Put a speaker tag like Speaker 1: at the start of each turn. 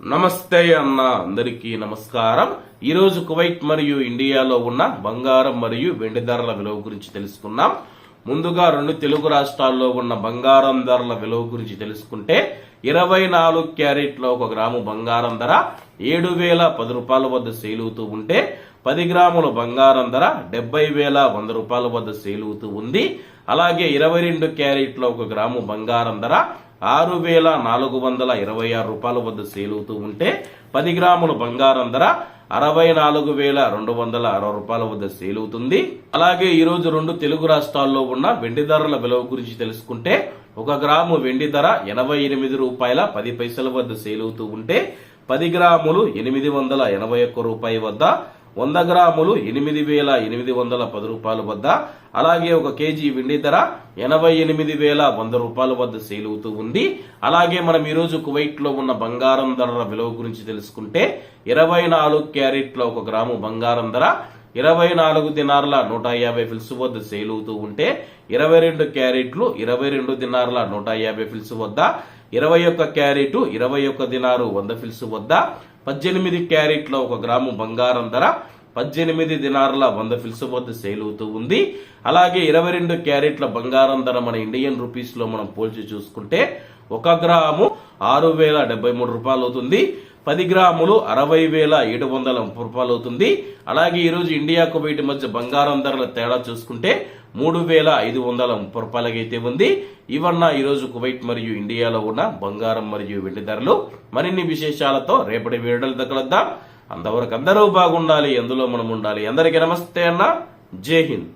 Speaker 1: నమస్తే అన్న అందరికీ నమస్కారం. ఈరోజు కువైట్ మరియు ఇండియాలో ఉన్న బంగారం మరియు వెండి ధరల విలువ గురించి తెలుసుకున్నాం ముందుగా రెండు తెలుగు రాష్ట్రాల్లో ఉన్న బంగారం ధరల విలువ గురించి తెలుసుకుంటే ఇరవై నాలుగు క్యారెట్లో ఒక గ్రాము బంగారం ధర ఏడు వేల పది రూపాయల వద్ద సేలుతూ ఉంటే పది గ్రాముల బంగారం ధర డెబ్బై వేల వంద రూపాయల వద్ద సేలుతూ ఉంది. అలాగే ఇరవై రెండు క్యారెట్లో ఒక గ్రాము బంగారం ధర ఆరు వేల నాలుగు వందల ఇరవై ఆరు రూపాయల వద్ద సేలుతూ ఉంటే పది గ్రాముల బంగారం ధర అరవై నాలుగు వేల రెండు వందల అరవై రూపాయల వద్ద సేలుతుంది అలాగే ఈరోజు రెండు తెలుగు రాష్ట్రాల్లో ఉన్న వెండి ధరల విలువ గురించి తెలుసుకుంటే ఒక గ్రాము వెండి ధర ఎనభై ఎనిమిది రూపాయల పది పైసల వద్ద సేలుతూ ఉంటే పది గ్రాములు ఎనిమిది వందల ఎనభై ఒక్క రూపాయి వద్ద వంద గ్రాములు ఎనిమిది వేల ఎనిమిది వందల పది రూపాయల వద్ద అలాగే ఒక కేజీ వెండి ధర ఎనభై ఎనిమిది వేల వంద రూపాయల వద్ద సేల్ అవుతూ ఉంది. అలాగే మనం ఈరోజు కువైట్లో ఉన్న బంగారం ధరల విలువ గురించి తెలుసుకుంటే ఇరవై నాలుగు క్యారెట్ల ఒక గ్రాము బంగారం ధర ఇరవై నాలుగు దినార్ల నూట యాభై ఫిల్స్ వద్ద సేల్ అవుతూ ఉంటే ఇరవై రెండు క్యారెట్లు ఇరవై రెండు దినార్ల నూట యాభై ఫిల్స్ వద్ద ఇరవై ఒక్క క్యారెట్ ఇరవై ఒక్క దినారు వంద ఫిల్స్ వద్ద పద్దెనిమిది క్యారెట్ల ఒక గ్రాము బంగారం ధర పద్దెనిమిది దినారుల వంద ఫిల్స్ వద్ద సేల్ అవుతూ ఉంది. అలాగే ఇరవై రెండు క్యారెట్ల బంగారం ధర మన ఇండియన్ రూపీస్లో మనం పోల్చి చూసుకుంటే ఒక గ్రాము ఆరు వేల డెబ్బై మూడు రూపాయలు అవుతుంది. పది గ్రాములు అరవై వేల ఏడు వందల ముప్పై రూపాయలు అవుతుంది. అలాగే ఈరోజు ఇండియాకు వీటి మధ్య బంగారం ధరల తేడా చూసుకుంటే మూడు వేల ఐదు వందల ముప్పై రూపాయలకైతే ఉంది. ఇవన్న ఈరోజు కువైట్ మరియు ఇండియాలో ఉన్న బంగారం మరియు వెండి ధరలు మరిన్ని విశేషాలతో రేపటి వీడియోలు దగ్గరద్దాం అంతవరకు అందరూ బాగుండాలి ఎందులో మనం ఉండాలి అందరికీ నమస్తే అన్న. జై హింద్.